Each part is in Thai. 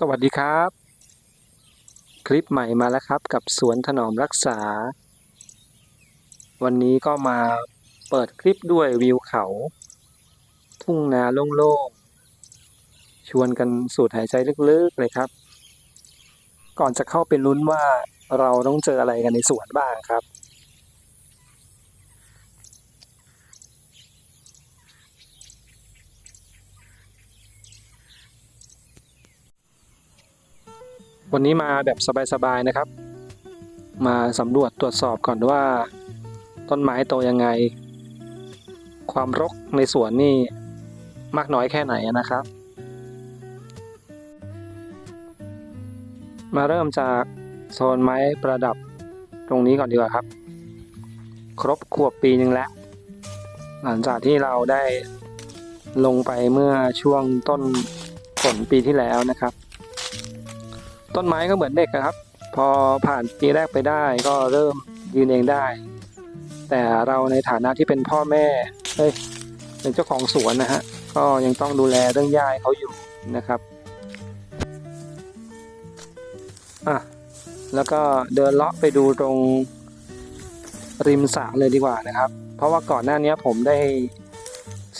สวัสดีครับ คลิปใหม่มาแล้วครับกับสวนถนอมรักษา วันนี้ก็มาเปิดคลิปด้วยวิวเขา ทุ่งนาโล่งๆชวนกันสูดหายใจลึกๆเลยครับ ก่อนจะเข้าไปลุ้นว่าเราต้องเจออะไรกันในสวนบ้างครับ วันนี้มาแบบสบายๆนะครับ มาสำรวจตรวจสอบก่อนว่า ต้นไม้โตยังไง ความรกในสวนนี่มากน้อยแค่ไหนนะครับ มาเริ่มจากโซนไม้ประดับตรงนี้ก่อนดีกว่าครับ ครบขวบปีหนึ่งแล้ว หลังจากที่เราได้ลงไปเมื่อช่วงต้นฝนปีที่แล้วนะครับ ต้นไม้ก็เหมือนเด็กอะครับ พอผ่านปีแรกไปได้ก็เริ่มยืนเองได้ แต่เราในฐานะที่เป็นพ่อแม่เอ้ยเป็นเจ้าของสวนนะฮะก็ยังต้องดูแลเรื่องหญ้าเขาอยู่นะครับอะแล้วก็เดินเลาะไปดูตรงริมสระเลยดีกว่านะครับ เพราะว่าก่อนหน้านี้ผมได้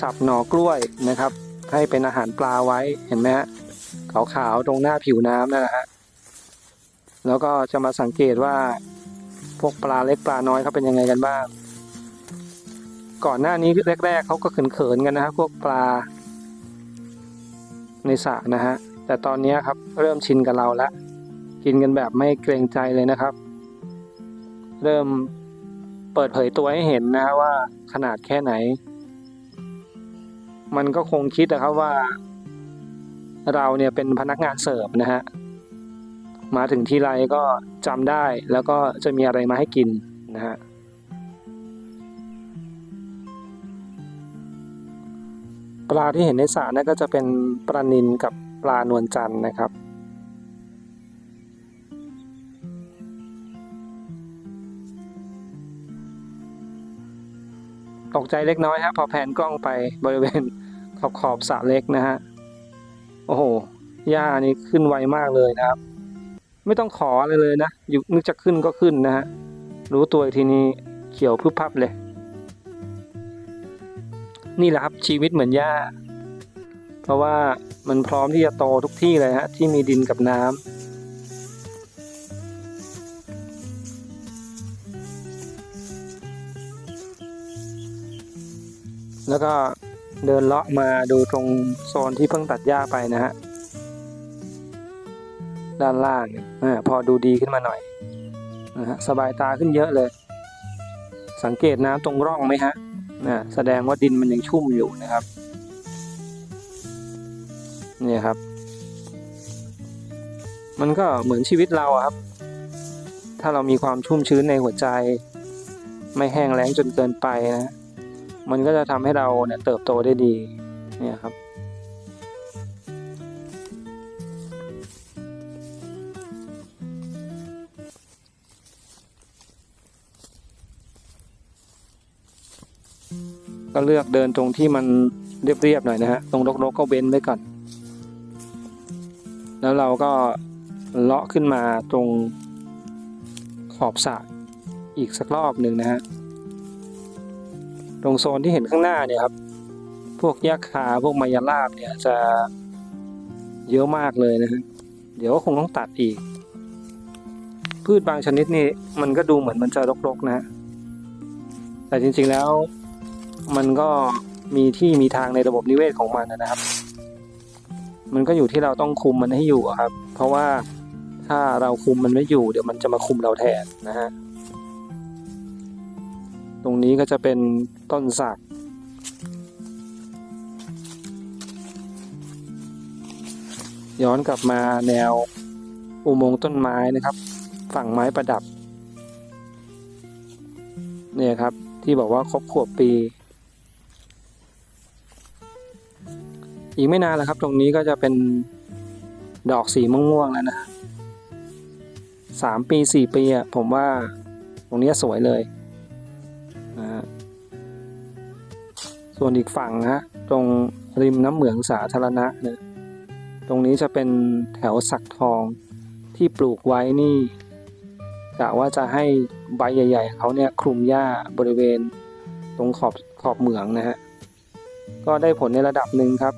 สับหน่อกล้วยนะครับ ให้เป็นอาหารปลาไว้เห็นไหมฮะขาวๆตรงหน้าผิวน้ำนั่นแหละฮะ แล้วก็จะมาสังเกตว่าพวกปลาเล็กปลาน้อยเขาเป็นยังไงกันบ้าง ก่อนหน้านี้แรก ๆเขาก็เขินๆกันนะฮะพวกปลา ในสระนะฮะแต่ตอนนี้ครับเริ่มชินกับเราละกินกันแบบไม่เกรงใจเลยนะครับ เริ่มเปิดเผยตัวให้เห็นนะฮะว่าขนาดแค่ไหน มันก็คงคิดนะครับว่า เราเนี่ยเป็นพนักงานเสิร์ฟนะฮะ มาถึงที่ไรก็จำได้แล้วก็จะมีอะไรมาให้กินนะฮะปลาที่เห็นในสระนั่นก็จะเป็นปลานิลกับปลานวลจันทร์นะครับ ตกใจเล็กน้อยฮะพอแผนกล้องไปบริเวณขอบขอบสระเล็กนะฮะ โอ้โหหญ้านี่ขึ้นไวมากเลยนะครับ ไม่ต้องขออะไรเลยนะอยู่นึกจะขึ้นก็ขึ้นนะฮะรู้ตัวทีนี้เขียวพึบพับเลย นี่แหละครับชีวิตเหมือนหญ้า เพราะว่ามันพร้อมที่จะโตทุกที่เลยฮะที่มีดินกับน้ำแล้วก็เดินเลาะมาดูตรงโซนที่เพิ่งตัดหญ้าไปนะฮะ ด้านล่างอพอดูดีขึ้นมาหน่อยนะฮะสบายตาขึ้นเยอะเลย สังเกตน้ำตรงร่องไหมฮะนะแสดงว่าดินมันยังชุ่มอยู่นะครับนี่ครับ มันก็เหมือนชีวิตเราครับ ถ้าเรามีความชุ่มชื้นในหัวใจ ไม่แห้งแล้งจนเกินไปนะ มันก็จะทำให้เราเนี่ยเติบโตได้ดีเนี่ยครับ ก็เลือกเดินตรงที่มันเรียบๆหน่อยนะฮะตรงรกๆก็เว้นไว้ก่อน แล้วเราก็เลาะขึ้นมาตรงขอบสระอีกสักรอบหนึ่งนะฮะตรงโซนที่เห็นข้างหน้าเนี่ยครับ พวกยักษ์คาพวกมายาลาบเนี่ยจะเยอะมากเลยนะฮะเดี๋ยวก็คงต้องตัดอีก พืชบางชนิดนี่มันก็ดูเหมือนมันจะรกๆนะฮะแต่จริงๆแล้ว มันก็มีที่มีทางในระบบนิเวศของมันนะครับ มันก็อยู่ที่เราต้องคุมมันให้อยู่ครับ เพราะว่าถ้าเราคุมมันไม่อยู่ เดี๋ยวมันจะมาคุมเราแทนนะฮะ ตรงนี้ก็จะเป็นต้นสักย้อนกลับมาแนวอุโมงค์ต้นไม้นะครับ ฝั่งไม้ประดับ เนี่ยครับที่บอกว่าครบขวบปี อีกไม่นานแล้วครับ ตรงนี้ก็จะเป็นดอกสีม่วงๆแล้วนะสามปีสี่ปีอะผมว่าตรงนี้สวยเลยนะส่วนอีกฝั่งนะฮะตรงริมน้ำเหมืองสาธารณะเนี่ยตรงนี้จะเป็นแถวสักทองที่ปลูกไว้นี่กะว่าจะให้ใบใหญ่ ๆ เขาเนี่ยคลุมหญ้าบริเวณตรงขอบขอบเหมืองนะฮะก็ได้ผลในระดับหนึ่งครับ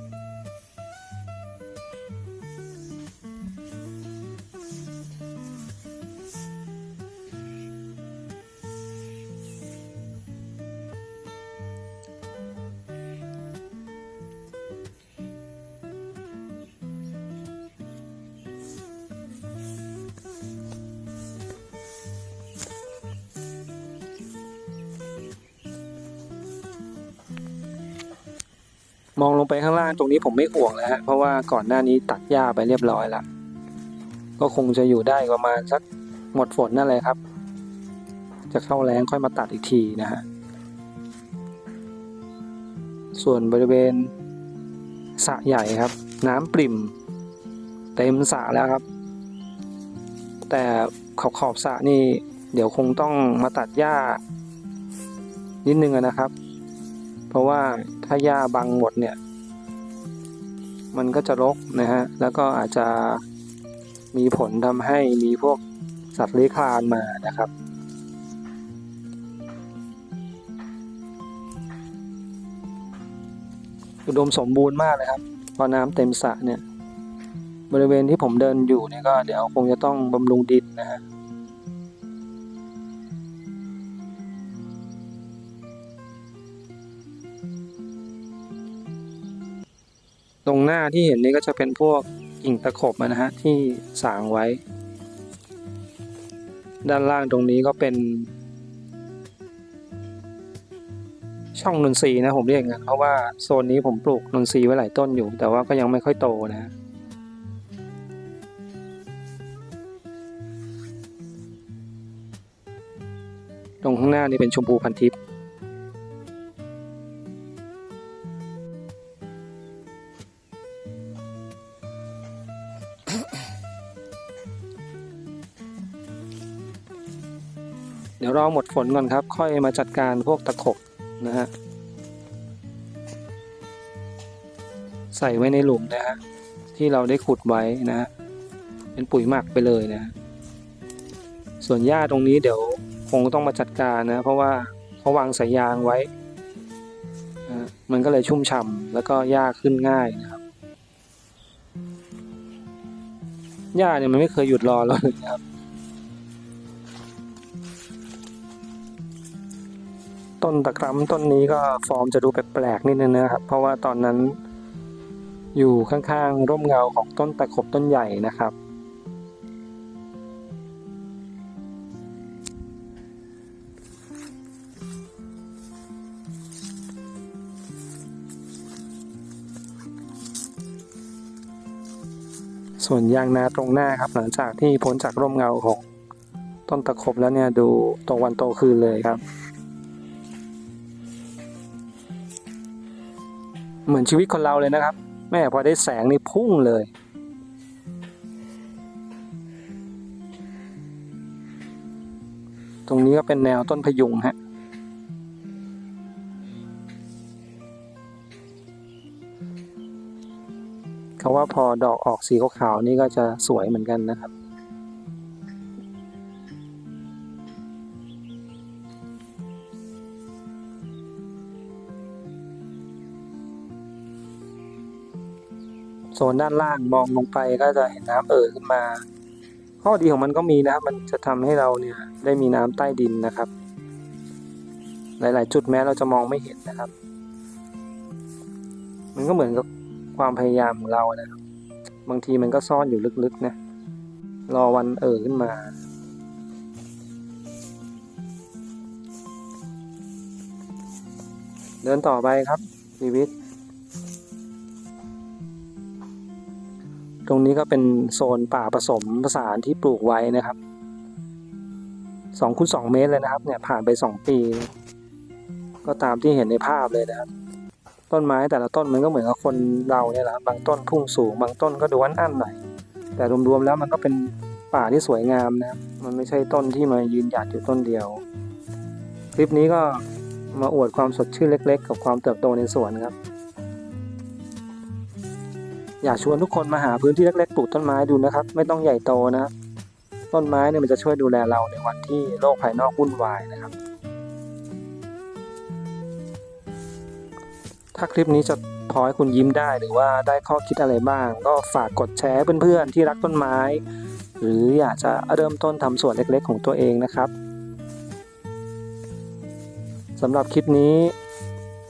มองลงไปข้างล่างตรงนี้ผมไม่ห่วงแล้วฮะเพราะว่าก่อนหน้านี้ตัดหญ้าไปเรียบร้อยล้วก็คงจะอยู่ได้ประมาณสักหมดฝนนั่นเลยครับ จะเข้าแรงค่อยมาตัดอีกทีนะฮะส่วนบริเวณสระใหญ่ครับ น้ำปริ่ม เต็มสระแล้วครับ แต่ขอบขอบสระนี่ เดี๋ยวคงต้องมาตัดหญ้านิดนึงนะครับ เพราะว่าถ้าหญ้าบังหมดเนี่ย มันก็จะรกนะฮะ แล้วก็อาจจะมีผลทำให้มีพวกสัตว์เลื้อยคลานมานะครับ อุดมสมบูรณ์มากเลยครับ พอน้ำเต็มสระเนี่ย บริเวณที่ผมเดินอยู่เนี่ยก็เดี๋ยวคงจะต้องบำรุงดินนะฮะ ตรงหน้าที่เห็นนี่ก็จะเป็นพวกกิ่งตะขบนะฮะที่สางไว้ ด้านล่างตรงนี้ก็เป็น ช่องนนทรีย์นะผมเรียกงั้นเพราะว่าโซนนี้ผมปลูกนนทรีย์ไว้หลายต้นอยู่ แต่ว่าก็ยังไม่ค่อยโตนะฮะตรงข้างหน้านี่เป็นชมพูพันทิพย์ เดี๋ยวรอหมดฝนก่อนครับ ค่อยมาจัดการพวกตะขบนะฮะใส่ไว้ในหลุมนะฮะที่เราได้ขุดไว้นะฮะเป็นปุ๋ยหมักไปเลยนะ ส่วนหญ้าตรงนี้เดี๋ยวคงต้องมาจัดการนะ เพราะว่าเขาวางสายยางไว้มันก็เลยชุ่มฉ่ำแล้วก็หญ้าขึ้นง่ายนะครับหญ้าเนี่ยมันไม่เคยหยุดรอเราเลยนะครับ ต้นตะกรัมต้นนี้ก็ฟอร์มจะดูแปลกๆนิดนึงนะครับ เพราะว่าตอนนั้นอยู่ข้างๆร่มเงาของต้นตะขบต้นใหญ่นะครับ ส่วนยางนาตรงหน้าครับหลังจากที่พ้นจากร่มเงาของต้นตะขบแล้วเนี่ยดูโตวันโตคืนเลยครับ เหมือนชีวิตคนเราเลยนะครับ แม่พอได้แสงนี่พุ่งเลย ตรงนี้ก็เป็นแนวต้นพยุงฮะเขาว่าพอดอกออกสีขาวๆนี่ก็จะสวยเหมือนกันนะครับ โซนด้านล่างมองลงไปก็จะเห็นน้ำเอ่อขึ้นมา ข้อดีของมันก็มีนะครับ มันจะทำให้เราเนี่ยได้มีน้ำใต้ดินนะครับ หลาย ๆ จุดแม้เราจะมองไม่เห็นนะครับ มันก็เหมือนกับความพยายามของเรานะครับ บางทีมันก็ซ่อนอยู่ลึกๆนะรอวันเอ่อขึ้นมาเดินต่อไปครับชีวิต ตรงนี้ก็เป็นโซนป่าผสมผสานที่ปลูกไว้นะครับสองคูณสองเมตรเลยนะครับ เนี่ยผ่านไปสองปี ก็ตามที่เห็นในภาพเลยนะครับ ต้นไม้แต่ละต้นมันก็เหมือนกับคนเราเนี่ยแหละครับบางต้นพุ่งสูง บางต้นก็ดูอั้นหน่อยแต่รวมๆแล้วมันก็เป็นป่าที่สวยงามนะครับ มันไม่ใช่ต้นที่มายืนหยัดอยู่ต้นเดียว คลิปนี้ก็มาอวดความสดชื่นเล็ก ๆ กับความเติบโตในสวนครับ อยากชวนทุกคนมาหาพื้นที่เล็กๆปลูกต้นไม้ดูนะครับ ไม่ต้องใหญ่โตนะครับต้นไม้เนี่ยมันจะช่วยดูแลเราในวันที่โลกภายนอกวุ่นวายนะครับ ถ้าคลิปนี้จะพอให้คุณยิ้มได้หรือว่าได้ข้อคิดอะไรบ้าง ก็ฝากกดแชร์เพื่อนๆที่รักต้นไม้ หรืออยากจะเริ่มต้นทำสวนเล็กๆ ของตัวเองนะครับสำหรับคลิปนี้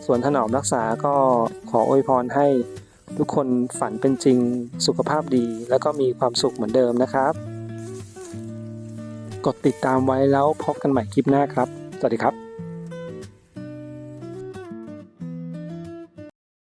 สวนถนอมรักษาก็ขออวยพรให้ ทุกคนฝันเป็นจริงสุขภาพดี แล้วก็มีความสุขเหมือนเดิมนะครับ กดติดตามไว้แล้วพบกันใหม่คลิปหน้าครับ สวัสดีครับ